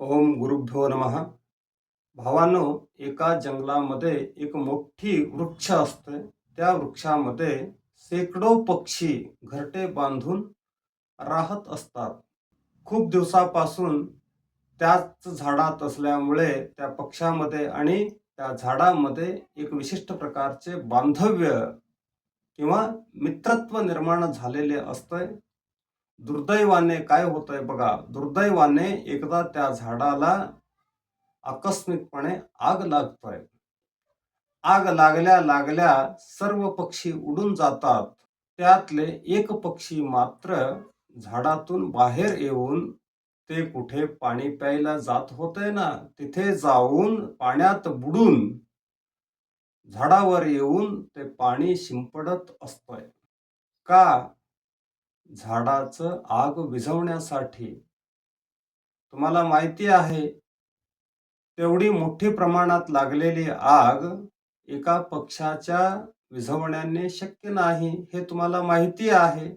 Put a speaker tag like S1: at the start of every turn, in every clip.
S1: ओम गुरुभ्यो नमः। भावांनो एका जंगलामध्ये एक मोठी वृक्ष असते. त्या वृक्षामध्ये शेकडो पक्षी घरटे बांधून राहत असतात. खूप दिवसापासून त्याच झाडात असल्यामुळे त्या पक्षामध्ये आणि त्या झाडामध्ये एक विशिष्ट प्रकारचे बांधव्य किंवा मित्रत्व निर्माण झालेले असतंय दुर्दैवाने काय होतंय बघा दुर्दैवाने एकदा त्या झाडाला आकस्मिकपणे आग लागतोय. आग लागल्या लागल्या सर्व पक्षी उडून जातात. त्यातले एक पक्षी मात्र झाडातून बाहेर येऊन ते कुठे पाणी प्यायला जात होते ना तिथे जाऊन पाण्यात बुडून झाडावर येऊन ते पाणी शिंपडत असतंय. का? झाडाचं आग विझवण्यासाठी. तुम्हाला माहिती आहे तेवढी मोठी प्रमाणात लागलेली आग एका पक्षाच्या विझवण्याने शक्य नाही हे तुम्हाला माहिती आहे.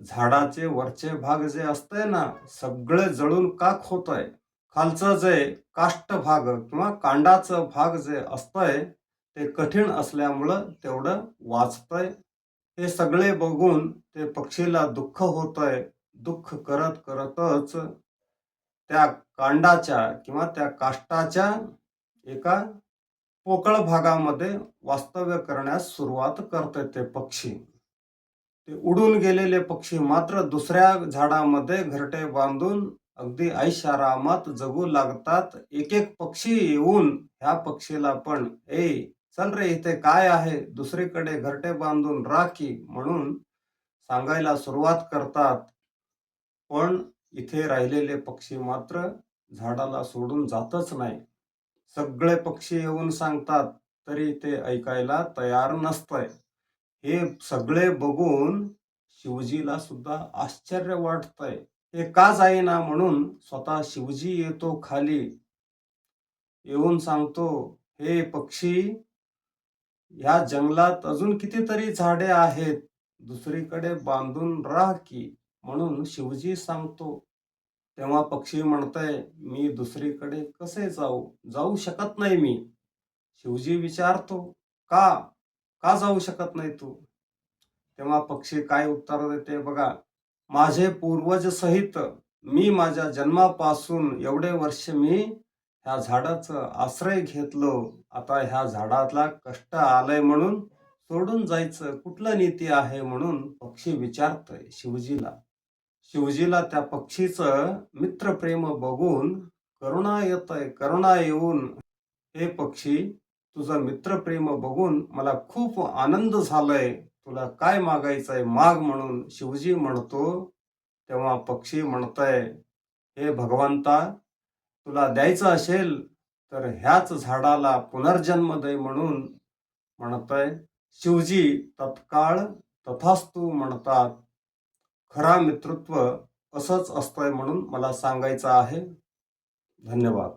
S1: झाडाचे वरचे भाग जे असतंय ना सगळे जळून काक होतंय. खालचं जे काष्ट भाग किंवा कांडाचं भाग जे असतंय ते कठीण असल्यामुळं तेवढं वाचतंय. हे सगळे बघून ते पक्षीला दुःख होतंय. दुःख करत करतच त्या कांडाच्या किंवा त्या काष्टाच्या एका पोकळ भागामध्ये वास्तव्य करण्यास सुरुवात करते ते पक्षी. ते उडून गेलेले पक्षी मात्र दुसऱ्या झाडामध्ये घरटे बांधून अगदी ऐशारामात जगू लागतात. एक एक पक्षी येऊन ह्या पक्षीला पण ए चल रे इथे काय आहे? दुसरीकडे घरटे बांधून राखी म्हणून सांगायला सुरुवात करतात. पण इथे राहिलेले पक्षी मात्र झाडाला सोडून जातच नाही. सगळे पक्षी येऊन सांगतात तरी ते ऐकायला तयार नसतंय. हे सगळे बघून शिवजीला सुद्धा आश्चर्य वाटतंय. हे का जाईना? म्हणून स्वतः शिवजी येतो खाली. येऊन सांगतो हे पक्षी या जंगलात अजून कितीतरी झाडे आहेत. दुसरीकडे बांधून राह की म्हणून शिवजी सांगतो. तेव्हा पक्षी म्हणतय मी दुसरीकडे कसे जाऊ? जाऊ शकत नाही मी. शिवजी विचारतो का? का जाऊ शकत नाही तू? तेव्हा पक्षी काय उत्तर देते बघा माझे पूर्वज सहित मी माझ्या जन्मापासून एवढे वर्ष मी ह्या झाडाचं आश्रय घेतलो. आता ह्या झाडातला कष्ट आलंय म्हणून सोडून जायचं कुठलं नीती आहे म्हणून पक्षी विचारतय शिवजीला. शिवजीला त्या पक्षीचं मित्रप्रेम बघून करुणा येतय करुणा येऊन हे पक्षी तुझं मित्रप्रेम बघून मला खूप आनंद झालाय. तुला काय मागायचंय माग म्हणून शिवजी म्हणतो. तेव्हा पक्षी म्हणतय हे भगवंता तुला द्यायचं असेल तर ह्याच झाडाला पुनर्जन्म दे म्हणून म्हणतय. शिवजी तत्काळ तथास्तू म्हणतात खरा मित्रत्व असंच असतंय म्हणून मला सांगायचं आहे. धन्यवाद.